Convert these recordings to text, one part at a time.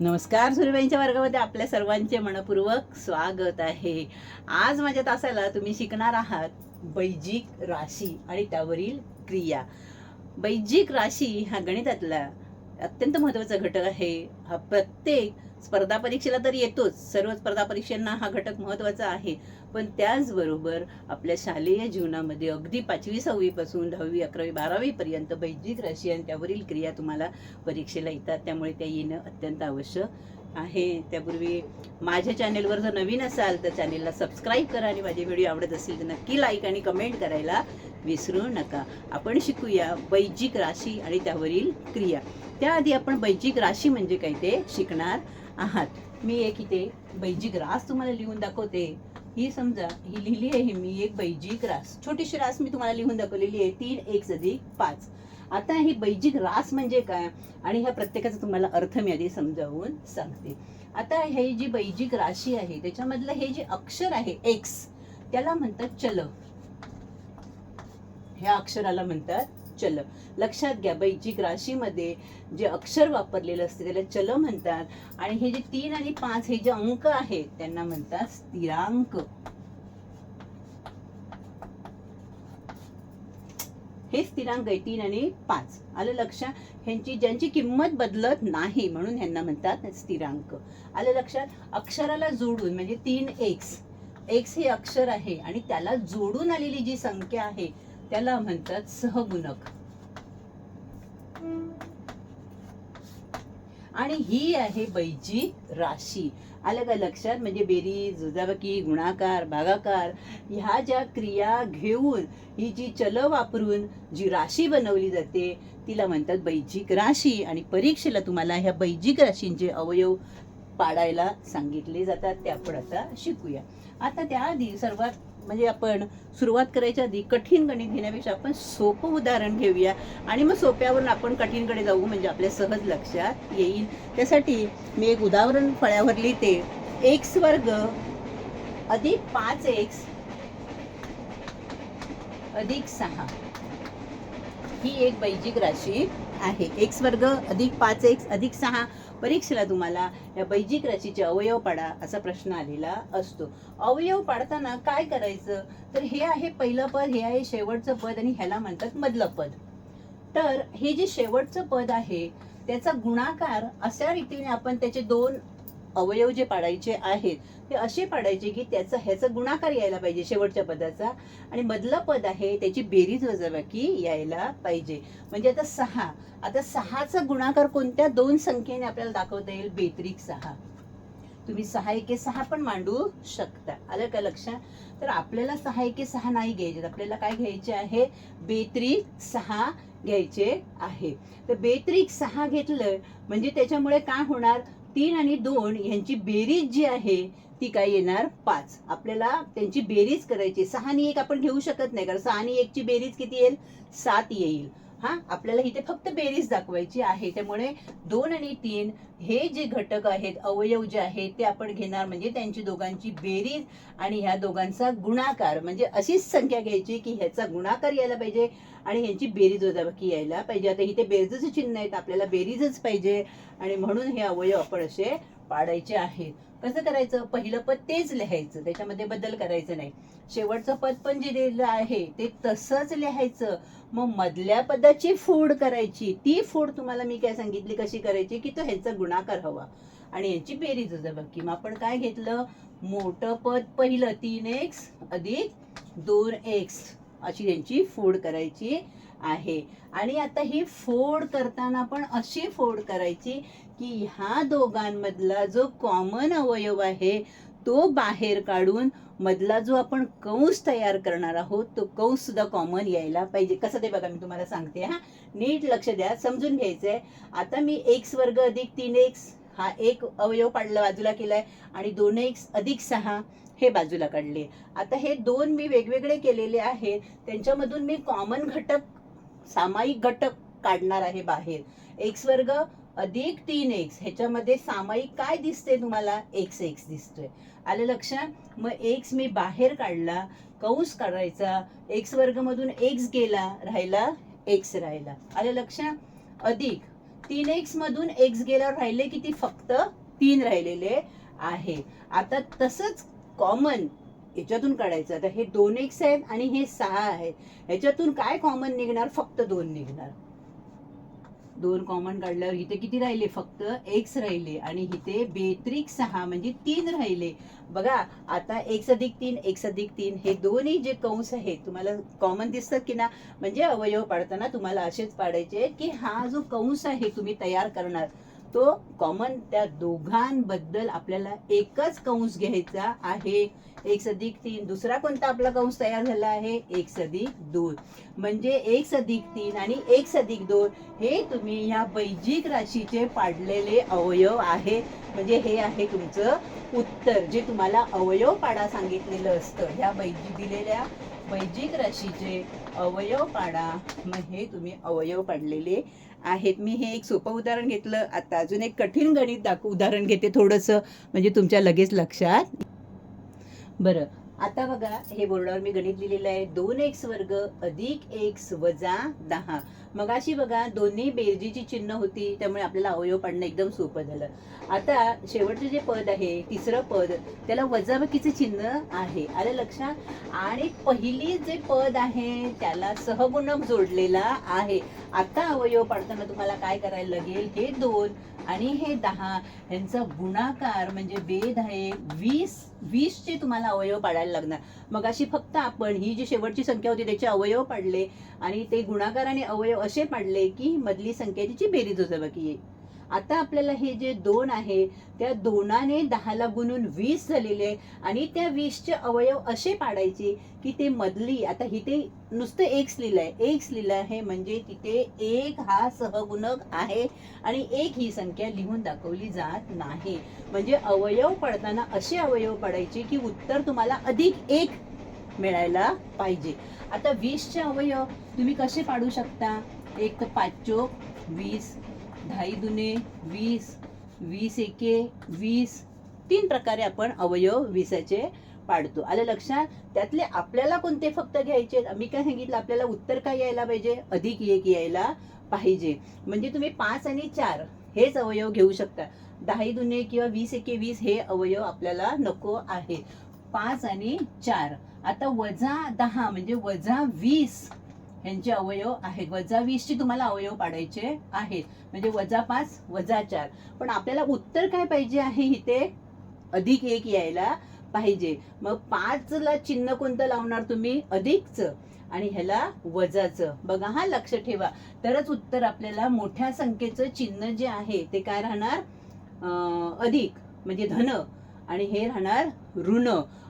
नमस्कार सुरबाईंच्या वर्गामध्ये आपल्या सर्वांचे मनपूर्वक स्वागत आहे. आज माझ्या तासाला तुम्ही शिकणार आहात बैजिक राशी आणि त्यावरील क्रिया. बैजिक राशी हा गणितातला अत्यंत महत्त्वाचा घटक आहे. हा प्रत्येक स्पर्धा परीक्षेला तर येतोच. सर्व स्पर्धा परीक्षांना हा घटक महत्त्वाचा आहे. पण त्याचबरोबर आपल्या शालेय जीवनामध्ये अगदी पाचवी सहावी पासून दहावी अकरावी बारावी पर्यंत बैजिक राशी आणि त्यावरील क्रिया तुम्हाला परीक्षेला येतात. त्यामुळे त्या येणं अत्यंत आवश्यक आहे. त्यापूर्वी माझ्या चॅनेलवर जर नवीन असाल तर चॅनेलला सबस्क्राईब करा आणि माझे व्हिडिओ आवडत असतील तर नक्की लाईक आणि कमेंट करायला विसरू नका. आपण शिकूया बैजिक राशी आणि त्यावरील क्रिया. त्याआधी आपण बैजिक राशी म्हणजे काय ते शिकणार आहात. मी एक इथे बैजिक रास तुम्हाला लिहून दाखवते. ही समजा ही लिहिली आहे मी एक बैजिक रास. छोटीशी रास मी तुम्हाला लिहून दाखवलेली आहे. तीन एक अधिक पाच. आता ही बैजिक रास म्हणजे काय? आणि ह्या प्रत्येकाचा तुम्हाला अर्थ मी आधी समजावून सांगते. आता हे जी बैजिक राशी आहे त्याच्यामधलं हे जे अक्षर आहे एक्स त्याला म्हणतात चल. ह्या अक्षराला म्हणतात चल. लक्षात घ्या बैजिक राशीमध्ये जे अक्षर वापरलेलं असते त्याला चल म्हणतात. आणि हे जे तीन आणि पाच हे जे अंक आहेत त्यांना म्हणतात स्थिरांक. हे स्थिरांक आहे तीन आणि पाच. आलं लक्षात ह्यांची ज्यांची किंमत बदलत नाही म्हणून ह्यांना म्हणतात स्थिरांक. आलं लक्षात? अक्षराला जोडून म्हणजे तीन एक्स एक्स हे अक्षर आहे आणि त्याला जोडून आलेली जी संख्या आहे त्याला म्हणतात सहगुणक. आणि ही आहे बैजिक राशी. आलं का लक्षात म्हणजे बेरीज जुजाबाकी गुणाकार भागाकार ह्या ज्या क्रिया घेऊन ही जी चल वापरून जी राशी बनवली जाते तिला म्हणतात बैजिक राशी. आणि परीक्षेला तुम्हाला ह्या बैजिक राशींचे अवयव पाडायला सांगितले जातात. ते आपण आता शिकूया. आता त्याआधी सर्वात म्हणजे आपण सुरुवात करायच्या आधी कठीण गणित घेण्यापेक्षा आपण सोपं उदाहरण घेऊया. आणि मग सोप्यावरून आपण कठीणकडे जाऊ म्हणजे आपल्या सहज लक्षात येईल. त्यासाठी मी एक उदाहरण फळ्यावर लिहिते. एक्स वर्ग अधिक पाच एक्स अधिक सहा. ही एक बैजिक राशी. आहे. एक्स वर्ग अधिक पाच एक्स अधिक सहा. परीक्षेला तुम्हाला या बैजिक राशीचे अवयव पाडा असा प्रश्न आलेला असतो. अवयव पाडताना काय करायचं? तर हे आहे पहिलं पद हे आहे शेवटचं पद आणि ह्याला म्हणतात मधलं पद. तर हे जे शेवटचं पद आहे त्याचा गुणाकार अशा रीतीने आपण त्याचे दोन अवयव जे पाडायचे आहेत ते असे पाडायचे की त्याचा ह्याचा गुणाकार यायला पाहिजे शेवटच्या पदाचा. आणि मधलं पद आहे त्याची बेरीज वजाबाकी यायला पाहिजे. म्हणजे आता सहा. आता सहाचा गुणाकार कोणत्या दोन संख्येने आपल्याला दाखवता येईल? बेत्रिक सहा. तुम्ही सहा एके सहा पण मांडू शकता. आलं का लक्षात? तर आपल्याला सहा एके सहा नाही घ्यायचे. आपल्याला काय घ्यायचे आहे? बेत्रिक सहा घ्यायचे आहे. तर बेत्रिक सहा घेतलं म्हणजे त्याच्यामुळे काय होणार? तीन आणि दोन यांची बेरीज जी आहे ती काय येणार? पाच. आपल्याला त्यांची बेरीज करायची सहा आणि एक आपण घेऊ शकत नाही कारण सहा आणि एकची बेरीज किती येईल? सात येईल. हा? आपल्याला इथे फक्त बेरीज दाखवायची आहे. त्यामुळे दोन आणि तीन हे जे घटक आहेत अवयव जे आहेत ते आपण घेणार. म्हणजे त्यांची दोघांची बेरीज आणि ह्या दोघांचा गुणाकार. म्हणजे अशीच संख्या घ्यायची की ह्याचा गुणाकार यायला पाहिजे. आणि ह्यांची बेरीज वजाबाकी यायला पाहिजे. आता इथे बेरजेचं चिन्ह आहेत. आपल्याला बेरीजच पाहिजे. आणि म्हणून हे अवयव आपण असे पाडायचे आहेत. कसं करायचं? पहिलं पद तेच लिहायचं. त्याच्यामध्ये बदल करायचं नाही. शेवटचं पद पण जे दिलेलं आहे ते तसंच लिहायचं. मग मधल्या पदाची फोड करायची. ती फोड तुम्हाला मी काय सांगितली कशी करायची? की तो ह्याचा गुणाकार हवा. आणि यांची बेरीज वजाबाकी मग आपण काय घेतलं? मोठं पद पहिलं तीन एक्स अधिक दोन एक्स. अशी त्यांची फोड करायची आहे. आणि आता ही फोड करताना पण अशी फोड करायची की ह्या दोघांमधला जो कॉमन अवयव आहे तो बाहेर काढून मधला जो आपण कंस तयार करणार आहोत तो कंस सुद्धा कॉमन यायला पाहिजे. कसं ते बघा मी तुम्हाला सांगते हा. नीट लक्ष द्या समजून घ्यायचंय. आता मी एक्स वर्ग अधिक तीन एक्स हा एक अवयव पाडला बाजूला केलाय आणि दोन एक्स अधिक सहा. हे बाजूला काढले. आता हे दोन मी वेगवेगळे केलेले आहेत त्यांच्यामधून मी कॉमन घटक सामायिक घटक काढणार आहे बाहेर. एक्स वर्ग अधिक तीन एक्स ह्याच्यामध्ये सामायिक काय दिसते तुम्हाला? एक्स एक्स दिसतोय. आलं लक्षात मग एक्स मी बाहेर काढला. कंस काढायचा. एक्स वर्ग मधून एक्स गेला राहिला एक्स राहिला. आलं लक्षात अधिक तीन एक्स मधून एक्स गेल्यावर राहिले किती? फक्त तीन राहिलेले आहे. आता तसंच कॉमन याच्यातून काढायचं. आता हे दोन एक्स आहेत आणि हे सहा आहेत ह्याच्यातून काय कॉमन निघणार? फक्त दोन निघणार. दोन कॉमन काढल्यावर इथे किती राहिले? फक्त एक्स राहिले आणि इथे बेत्रिक सहा म्हणजे तीन राहिले. बघा आता एक्स अधिक तीन एक्स अधिक तीन हे दोन्ही जे कंस आहेत तुम्हाला कॉमन दिसतात की ना? म्हणजे अवयव पाडताना तुम्हाला असेच पाडायचे की हा जो कंस आहे तुम्ही तयार करणार. तो कॉमन त्या दोघांबद्दल आपल्याला एकच कंस घ्यायचा आहे. एक अधिक तीन दुसरा कोणता आपला कंस तयार झाला आहे? एक अधिक दोन. म्हणजे एक अधिक तीन आणि एक अधिक दोन हे तुम्ही ह्या बैजिक राशीचे पाडलेले अवयव आहे. म्हणजे हे आहे तुमचं उत्तर जे तुम्हाला अवयव पाडा सांगितलेलं असतं. ह्या वैजिक दिलेल्या वैजिक राशीचे अवयव पाडा. मग हे तुम्ही अवयव पाडलेले आहेत. मी हे एक सोपं उदाहरण घेतलं. आता अजून एक कठीण गणित दाखव उदाहरण घेते थोडंसं. म्हणजे तुमच्या लगेच लक्षात. बरं. आता बघा हे बोर्डावर मी गणित लिहिलेलं आहे. दोन एक्स वर्ग अधिक एक्स वजा दहा. मग अशी बघा दोन्ही बेरजीची चिन्ह होती त्यामुळे आपल्याला अवयव पाडणं एकदम सोपं झालं. आता शेवटचं जे पद आहे तिसरं पद त्याला वजाबाकीचं चिन्ह आहे. आलं लक्षात. आणि पहिली जे पद आहे त्याला सहगुणक जोडलेला आहे. आता अवयव पाडताना तुम्हाला काय करायला लागेल? हे दोन आणि हे दहा यांचा गुणाकार म्हणजे वेध आहे. वीस वीसचे तुम्हाला अवयव पाडायला लागणार. मग अशी फक्त आपण ही जी शेवटची संख्या होती त्याचे अवयव पाडले आणि ते गुणाकार आणि अवयव असे पाडले की मधली संख्या तिची बेरीज बाकी. येईल आता आपल्याला हे जे दोन आहे त्या दोनाने दहाला गुणून वीस झालेले आहे. आणि त्या वीसचे अवयव असे पाडायचे की ते मधली आता इथे नुसतं एक्स आहे एक्स लिहिलं आहे म्हणजे तिथे एक हा सहगुणक आहे आणि एक ही संख्या लिहून दाखवली जात नाही. म्हणजे अवयव पडताना असे अवयव पडायचे की उत्तर तुम्हाला अधिक एक मिळायला पाहिजे. आता वीसचे अवयव तुम्ही कसे पाडू शकता? एक पाच चोक वीस दहाई दुने वीस वीस एके वीस तीन प्रकारे आपण अवयव वीसाचे पाडतो. आलं लक्षात? त्यातले आपल्याला कोणते फक्त घ्यायचे? मी काय सांगितलं? आपल्याला उत्तर काय यायला पाहिजे? अधिक एक यायला पाहिजे. म्हणजे तुम्ही पाच आणि चार हेच अवयव घेऊ शकता. दहाही दुने किंवा वीस एके वीस हे अवयव आपल्याला नको आहे. पाच आणि चार. आता वजा दहा म्हणजे वजा वीस यांचे अवयव आहेत. वजा वीसचे तुम्हाला अवयव पाडायचे आहेत. म्हणजे वजा पाच वजा चार. पण आपल्याला उत्तर काय पाहिजे आहे? इथे अधिक एक यायला पाहिजे. मग पाचला चिन्ह कोणतं लावणार तुम्ही? अधिकचं. आणि ह्याला वजाचं. बघा हा लक्ष ठेवा. तरच उत्तर आपल्याला मोठ्या संख्येचं चिन्ह जे आहे ते काय राहणार? अं, अधिक. म्हणजे धन. आणि हे राहणार ऋण.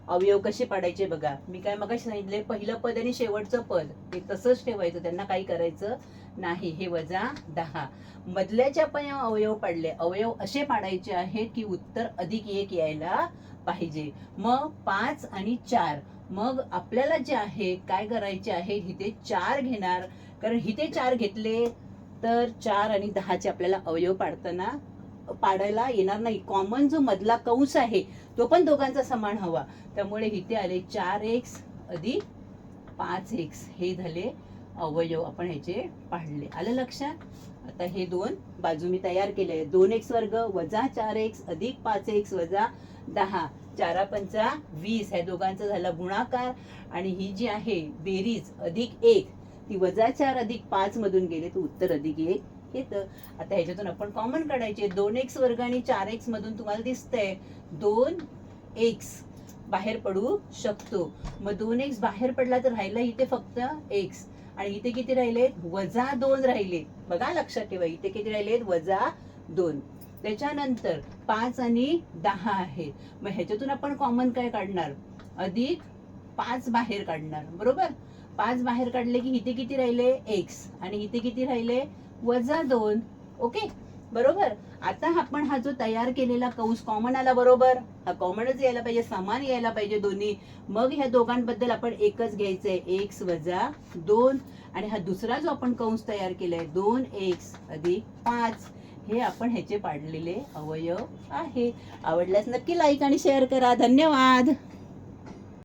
अवयव कसे पाडायचे बघा. मी काय मग सांगितले पहिलं पद आणि शेवटचं पद. हे तसंच ठेवायचं त्यांना काही करायचं नाही. हे वजा दहा. मधल्याच्या पण अवयव पाडले. अवयव असे पाडायचे आहेत की उत्तर अधिक एक यायला पाहिजे. मग पाच आणि चार. मग आपल्याला जे आहे काय करायचे आहे इथे चार घेणार. कारण इथे चार घेतले तर चार आणि दहाचे आपल्याला अवयव पाडताना पाडायला येणार नाही. कॉमन जो मधला कंस आहे तो पण दोघांचा समान हवा. त्यामुळे इथे आले चार एक्स अधिक पाच एक्स हे झाले अवयव आपण ह्याचे पाडले. आलं लक्षात? आता हे दोन बाजू मी तयार केले दोन एक्स वर्ग वजा चार एक्स अधिक पाच एक्स वजा दहा. चारा पंचा वीस. ह्या दोघांचा झाला गुणाकार. आणि ही जी आहे बेरीज अधिक एक ती वजा चार अधिक पाच मधून गेले तर उत्तर अधिक एक. येतं आता ह्याच्यातून आपण कॉमन काढायचे. दोन एक्स वर्ग आणि चार एक्स मधून तुम्हाला दिसतंय. दोन एक्स बाहेर पडू शकतो. मग दोन एक्स बाहेर पडला तर राहिला इथे फक्त एक्स आणि इथे किती राहिलेत? वजा दोन राहिले. बघा लक्षात ठेवा इथे किती राहिलेत? वजा दोन. त्याच्यानंतर पाच आणि दहा आहेत. मग ह्याच्यातून आपण कॉमन काय काढणार? अधिक पाच बाहेर काढणार. बरोबर? पाच बाहेर काढले की इथे किती राहिले? एक्स आणि इथे किती राहिले? वजा दोन. ओके बरोबर? आता आपण हा जो तयार केलेला कंस कॉमन आला बरोबर? हा कॉमनच यायला पाहिजे समान यायला पाहिजे दोन्ही. मग ह्या दोघांबद्दल आपण एकच घ्यायचंय. एक्स वजा दोन. आणि हा दुसरा जो आपण कंस तयार केलाय दोन एक्स अधिक पाच. हे आपण ह्याचे पाडलेले अवयव आहे. आवडल्यास नक्की लाईक आणि शेअर करा. धन्यवाद!